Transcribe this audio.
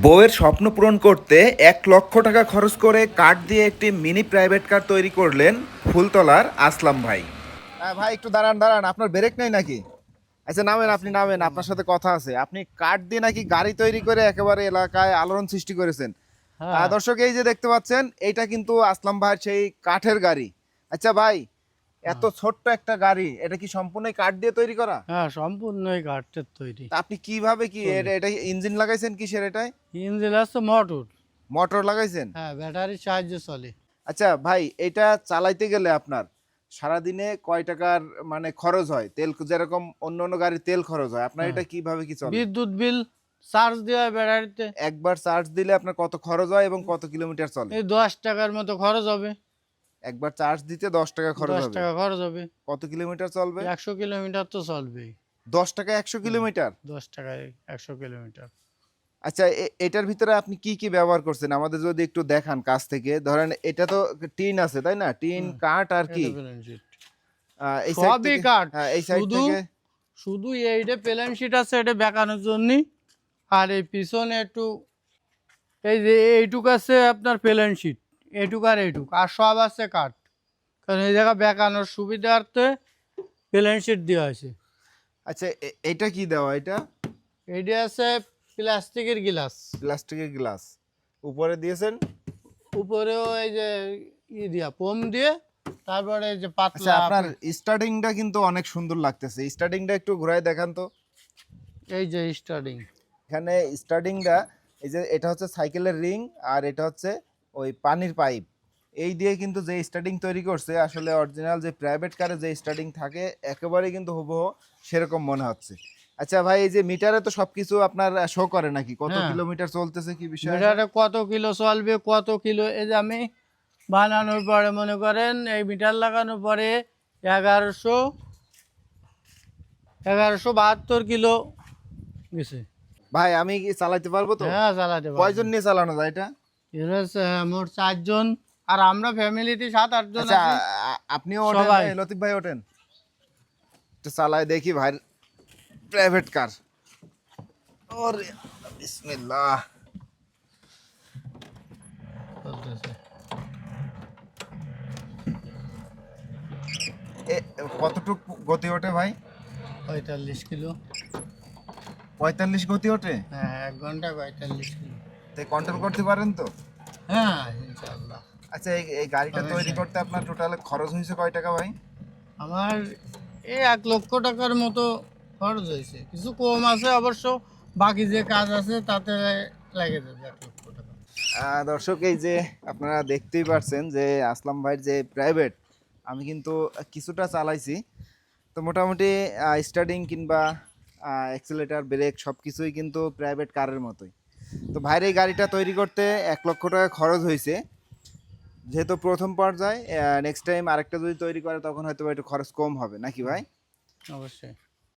বউয়ের স্বপ্ন পূরণ করতে এক লক্ষ টাকা খরচ করে কাঠ দিয়ে একটি মিনি প্রাইভেট কার তৈরি করলেন ফুলতলার আসলাম ভাই। হ্যাঁ ভাই একটু দাঁড়ান দাঁড়ান। আপনার ব্রেক নেই নাকি? আচ্ছা নামেন আপনি নামেন। আপনার সাথে কথা আছে। আপনি কাঠ দিয়ে নাকি গাড়ি তৈরি করে একেবারে এলাকায় আলোড়ন সৃষ্টি করেছেন। দর্শক এই যে দেখতে পাচ্ছেন এইটা কিন্তু আসলাম ভাইয়ের সেই কাঠের গাড়ি। আচ্ছা ভাই এত ছোট্ট একটা গাড়ি এটা কি সম্পূর্ণ কাঠ দিয়ে তৈরি করা? হ্যাঁ সম্পূর্ণই কাঠের তৈরি। আপনি কীভাবে কি এটা ইঞ্জিন লাগাইছেন কিসের এটাই ইঞ্জিন আছে মোটর। মোটর লাগাইছেন? হ্যাঁ ব্যাটারির সাহায্যে চলে। আচ্ছা ভাই এটা চালাইতে গেলে আপনার সারাদিনে কয় টাকার মানে খরচ হয়? তেল যেরকম অন্য অন্য গাড়ির তেল খরচ হয় আপনার হ্যাঁ। এটা কীভাবে কি চলে? বিদ্যুৎ বিল চার্জ দেওয়া হয় ব্যাটারিতে। একবার চার্জ দিলে আপনার কত খরচ হয় এবং কত কিলোমিটার চলে? এই দশ টাকার মতো খরচ হবে। একবার চার্জ দিতে দশ টাকা খরচ হবে। টাকা খরচ হবে। কত কিলোমিটার চলবে? একশো কিলোমিটার তো চলবে দশ টাকা একশো কিলোমিটার দশ টাকা একশো কিলোমিটার আচ্ছা এটার ভিতরে আপনি কি কি ব্যবহার করছেন? আমাদের যদি একটু দেখান কাছ থেকে। ধরেন এটা তো টিন আছে তাই না? টিন। কাঠ আর কি? এই সবই থেকে- কাঠ। হ্যাঁ, এই সাইড শুধু থেকে? শুধু এইটা প্লেন শিট আছে এটা বেঁকানোর জন্য আর এই পিছনে একটু এই যে এইটুক আছে আপনার প্লেন শিট এইটুক আর এইটুক আর সব আছে কাঠ। কারণ এই জায়গা বেঁকানোর সুবিধার্থে প্লেন শিট দেওয়া আছে আচ্ছা এটা কি দেওয়া এটা? এইটা আছে প্লাস্টিকের গ্লাস। প্লাস্টিকের গ্লাস। উপরে দিয়েছেন? উপরেও এই যে ই দিয়া পোম দিয়ে তারপরে যে আচ্ছা পাতলা আপনার স্টার্টিংটা কিন্তু অনেক সুন্দর লাগতেছে। স্টার্টিংটা একটু ঘুরাই দেখান তো। এই যে স্টার্টিং এখানে স্টার্টিংটা এই যে এটা হচ্ছে সাইকেলের রিং আর এটা হচ্ছে ওই পানির পাইপ এই দিয়ে কিন্তু যে স্টার্টিং তৈরি করছে আসলে অরিজিনাল যে প্রাইভেট কারে যে স্টার্টিং থাকে একেবারেই কিন্তু হুবহু সেরকম মনে হচ্ছে। আচ্ছা ভাই এই যে মিটারে তো সবকিছু আপনার শো করে নাকি? কত হ্যাঁ। কিলোমিটার চলতেছে কি বিষয়? মিটারে কত কিলো চলবে কত কিলো এই যে আমি বানানোর পরে মনে করেন এই মিটার লাগানোর পরে এগারোশো এগারোশো বাহাত্তর কিলো গেছে। ভাই আমি কি চালাতে পারব তো? হ্যাঁ চালাতে পারব। কয়জন নিয়ে চালানো যায় এটা? হ্যাঁ, মোট চারজন আর আমরা ফ্যামিলিতে সাত আটজন আচ্ছা আপনিও ওঠেন। লতিফ ভাই ওঠেন। একটু চালায় দেখি ভাই প্রাইভেট কার ওরে বিসমিল্লাহ। কতটুক গতি ওঠে ভাই? পঁয়তাল্লিশ কিলো। পঁয়তাল্লিশ গতি ওঠে? হ্যাঁ এক ঘণ্টা পঁয়তাল্লিশ কিলো। তাই কন্ট্রোল করতে পারেন তো? হ্যাঁ ইনশাল্লাহ আচ্ছা এই এই গাড়িটা তৈরি করতে আপনার টোটাল খরচ হয়েছে কয় টাকা ভাই? আমার এই এক লক্ষ টাকার মতো খরচ হয়েছে। কিছু কম আছে অবশ্য বাকি যে কাজ আছে তাতে লাগে যাবে এক লক্ষ টাকা। দর্শক এই যে আপনারা দেখতেই পারছেন যে আসলাম ভাইয়ের যে প্রাইভেট আমি কিন্তু কিছুটা চালাইছি। তো মোটামুটি স্টার্টিং কিংবা অ্যাক্সিলেটার ব্রেক সব কিছুই কিন্তু প্রাইভেট কারের মতোই। তো ভাইয়ের এই গাড়িটা তৈরি করতে এক লক্ষ টাকা খরচ হয়েছে। যেহেতু প্রথম পর্যায়ে নেক্সট টাইম আরেকটা যদি তৈরি করে, তখন হয়তো একটু খরচ কম হবে। নাকি ভাই? অবশ্যই।